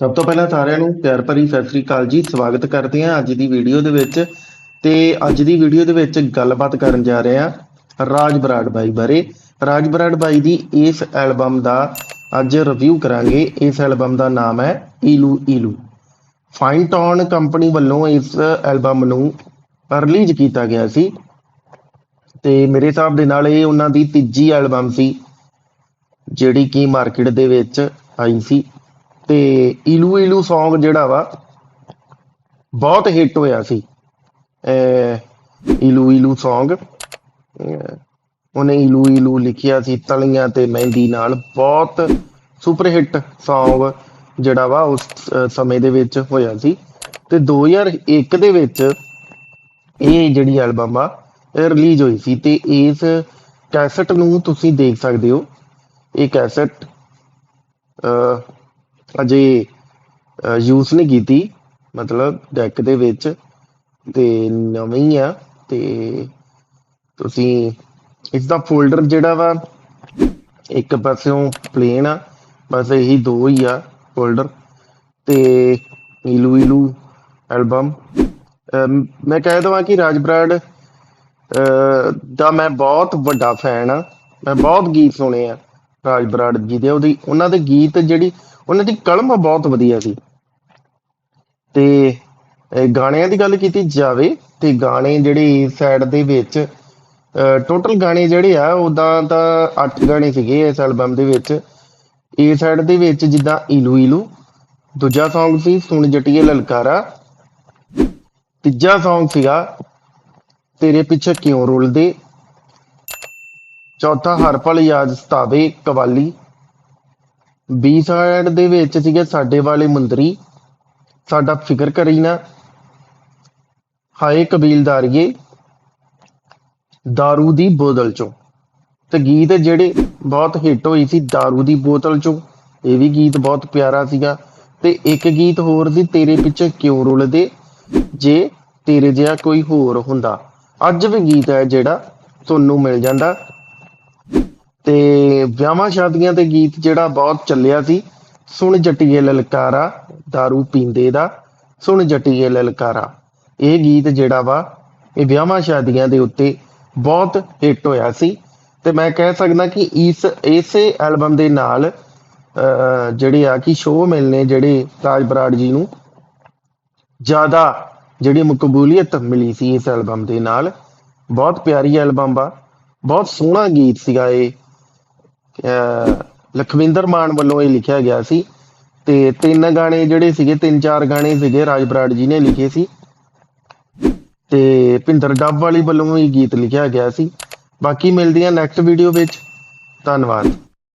ਸਭ ਤੋਂ ਪਹਿਲਾਂ ਸਾਰਿਆਂ ਨੂੰ ਪਿਆਰ ਭਰੀ ਸਤਿ ਸ੍ਰੀ ਅਕਾਲ ਜੀ, ਸਵਾਗਤ ਕਰਦੇ ਹਾਂ ਅੱਜ ਦੀ ਵੀਡੀਓ ਦੇ ਵਿੱਚ ਤੇ ਅੱਜ ਦੀ ਵੀਡੀਓ ਦੇ ਵਿੱਚ ਗੱਲਬਾਤ ਕਰਨ ਜਾ ਰਹੇ ਹਾਂ ਰਾਜ ਬਰਾੜ ਬਾਈ ਬਾਰੇ। ਰਾਜ ਬਰਾੜ ਬਾਈ ਦੀ ਇਸ ਐਲਬਮ ਦਾ ਅੱਜ ਰਿਵਿਊ ਕਰਾਂਗੇ। ਇਸ ਐਲਬਮ ਦਾ ਨਾਮ ਹੈ ਈਲੂ ਈਲੂ। ਫਾਈਨ ਟੌਨ ਕੰਪਨੀ ਵੱਲੋਂ ਇਸ ਐਲਬਮ ਨੂੰ ਰਿਲੀਜ਼ ਕੀਤਾ ਗਿਆ ਸੀ ਤੇ ਮੇਰੇ ਹਿਸਾਬ ਦੇ ਨਾਲ ਇਹ ਉਹਨਾਂ ਦੀ ਤੀਜੀ ਐਲਬਮ ਸੀ, ਜਿਹੜੀ ਕਿ ਮਾਰਕੀਟ ਦੇ ਵਿੱਚ ਆਈ ਸੀ। ਤੇ ਇਲੂ ਇਲੂ Song ਜਿਹੜਾ ਵਾ, ਬਹੁਤ ਹਿੱਟ ਹੋਇਆ ਸੀ। ਇਲੂ ਇਲੂ Song ਉਹਨੇ ਇਲੂ ਇਲੂ ਲਿਖਿਆ ਸੀ ਤਲੀਆਂ ਤੇ ਮਹਿੰਦੀ ਨਾਲ। ਬਹੁਤ ਸੁਪਰ ਹਿੱਟ Song ਜਿਹੜਾ ਵਾ ਉਸ ਅਹ ਸਮੇਂ ਦੇ ਵਿੱਚ ਹੋਇਆ ਸੀ। ਤੇ 2001 ਦੇ ਵਿੱਚ ਇਹ ਜਿਹੜੀ ਐਲਬਮ ਆ ਰਿਲੀਜ਼ ਹੋਈ ਸੀ ਤੇ ਇਸ ਕੈਸਟ ਨੂੰ ਤੁਸੀਂ ਦੇਖ ਸਕਦੇ ਹੋ। ਇਹ ਕੈਸਟ ਅਹ ਅਜੇ ਯੂਜ਼ ਨਹੀਂ ਕੀਤੀ। ਮਤਲਬ ਡੈਕ ਦੇ ਵਿੱਚ ਤੇ ਨਵੀਂ ਆ ਤੇ ਤੁਸੀਂ ਇਸ ਦਾ ਫੋਲਡਰ ਜਿਹੜਾ ਵਾ, ਇੱਕ ਪਾਸਿਓਂ ਪਲੇਨ ਆ, ਬਸ ਇਹੀ ਦੋ ਹੀ ਆ ਫੋਲਡਰ ਤੇ ਇਲੂ ਇਲੂ ਐਲਬਮ ਮੈਂ ਕਹਿ ਦਵਾਂ ਕਿ ਰਾਜ ਬਰਾੜ ਦਾ ਮੈਂ ਬਹੁਤ ਵੱਡਾ ਫੈਨ ਆ। ਮੈਂ ਬਹੁਤ ਗੀਤ ਸੁਣੇ ਆ ਰਾਜ ਬਰਾੜ ਜੀ ਦੇ। ਉਹਦੀ, ਉਹਨਾਂ ਦੇ ਗੀਤ ਜਿਹੜੀ ਉਹਨਾਂ ਦੀ ਕਲਮ ਬਹੁਤ ਵਧੀਆ ਸੀ। ਤੇ ਗਾਣਿਆਂ ਦੀ ਗੱਲ ਕੀਤੀ ਜਾਵੇ ਤੇ ਗਾਣੇ ਜਿਹੜੇ ਇਸ ਸਾਈਡ ਦੇ ਵਿੱਚ ਟੋਟਲ ਗਾਣੇ ਜਿਹੜੇ ਆ ਉਦਾਂ ਤਾਂ 8 ਗਾਣੇ ਸੀਗੇ ਇਸ ਐਲਬਮ ਦੇ ਵਿੱਚ। ਇਸ ਸਾਈਡ ਦੇ ਵਿੱਚ ਜਿੱਦਾਂ ਇਲੂ ਇਲੂ ਦੂਜਾ Song ਸੀ ਸੁਣ ਜਟੀਏ ਲਲਕਾਰਾ, ਤੀਜਾ Song ਸੀਗਾ ਤੇਰੇ ਪਿੱਛੇ ਕਿਉਂ ਰੁਲਦੇ, ਚੌਥਾ ਹਰਪਲ ਯਾਦ ਸਤਾਵੇ ਕਵਾਲੀ। ਬੀ ਸਾਈਡ ਦੇ ਵਿੱਚ ਸੀਗੇ ਸਾਡੇ ਵਾਲੇ ਮੁੰਦਰੀ ਸਾਡਾ ਫਿਕਰ ਕਰੀ ਨਾ ਹਾਏ ਕਬੀਲਦਾਰੀਏ दारू ਦੀ ਬੋਤਲ ਚੋਂ ਤੇ ਗੀਤ ਜਿਹੜੇ ਬਹੁਤ ਹਿੱਟ ਹੋਈ ਸੀ दारू ਦੀ ਬੋਤਲ ਚੋਂ ਇਹ ਵੀ ਗੀਤ ਬਹੁਤ ਪਿਆਰਾ ਸੀਗਾ ਤੇ ਇੱਕ ਗੀਤ ਹੋਰ ਸੀ ਤੇਰੇ ਪਿੱਛੇ ਕਿਉਂ ਰੁਲਦੇ ਜੇ ਤੇਰੇ ਜਿਹਾ ਕੋਈ ਹੋਰ ਹੁੰਦਾ ਅੱਜ ਵੀ ਗੀਤ ਹੈ ਜਿਹੜਾ ਤੁਹਾਨੂੰ ਮਿਲ ਜਾਂਦਾ ਤੇ ਵਿਆਹਾਂ ਸ਼ਾਦੀਆਂ ਤੇ ਗੀਤ ਜਿਹੜਾ ਬਹੁਤ ਚੱਲਿਆ ਸੀ ਸੁਣ ਜੱਟੀਏ ਲਲਕਾਰਾ दारू ਪੀਂਦੇ ਦਾ ਸੁਣ ਜੱਟੀਏ ਲਲਕਾਰਾ। ਇਹ ਗੀਤ ਜਿਹੜਾ ਵਾ ਇਹ ਵਿਆਹਾਂ ਸ਼ਾਦੀਆਂ ਦੇ ਉੱਤੇ ਬਹੁਤ ਹਿੱਟ ਹੋਇਆ ਸੀ। ਤੇ ਮੈਂ ਕਹਿ ਸਕਦਾ ਕਿ ਇਸ ਇਸੇ ਐਲਬਮ ਦੇ ਨਾਲ ਅਹ, ਜਿਹੜੇ ਆ ਕਿ ਸ਼ੋਅ ਮਿਲਨੇ ਜਿਹੜੇ ਰਾਜ ਬਰਾੜ ਜੀ ਨੂੰ ਜ਼ਿਆਦਾ ਜਿਹੜੀ ਮਕਬੂਲੀਅਤ ਮਿਲੀ ਸੀ ਇਸ ਐਲਬਮ ਦੇ ਨਾਲ। ਬਹੁਤ ਪਿਆਰੀ ਐਲਬਮ ਆ ਬਹੁਤ ਸੋਹਣਾ ਗੀਤ ਸੀਗਾ ਇਹ। ਲਖਵਿੰਦਰ ਮਾਨ ਵੱਲੋਂ ਇਹ ਲਿਖਿਆ ਗਿਆ ਸੀ ਤੇ ਤਿੰਨ ਗਾਣੇ ਜਿਹੜੇ ਸੀਗੇ, ਤਿੰਨ ਚਾਰ ਗਾਣੇ ਸੀਗੇ ਰਾਜ ਬਰਾੜ ਜੀ ਨੇ ਲਿਖੇ ਸੀ। ਤੇ ਭਿੰਦਰ ਡੱਬ ਵਾਲੀ ਵੱਲੋਂ ਇਹ ਗੀਤ ਲਿਖਿਆ ਗਿਆ ਸੀ। ਬਾਕੀ ਮਿਲਦੇ ਆ ਨੈਕਸਟ ਵੀਡੀਓ ਵਿੱਚ। ਧੰਨਵਾਦ।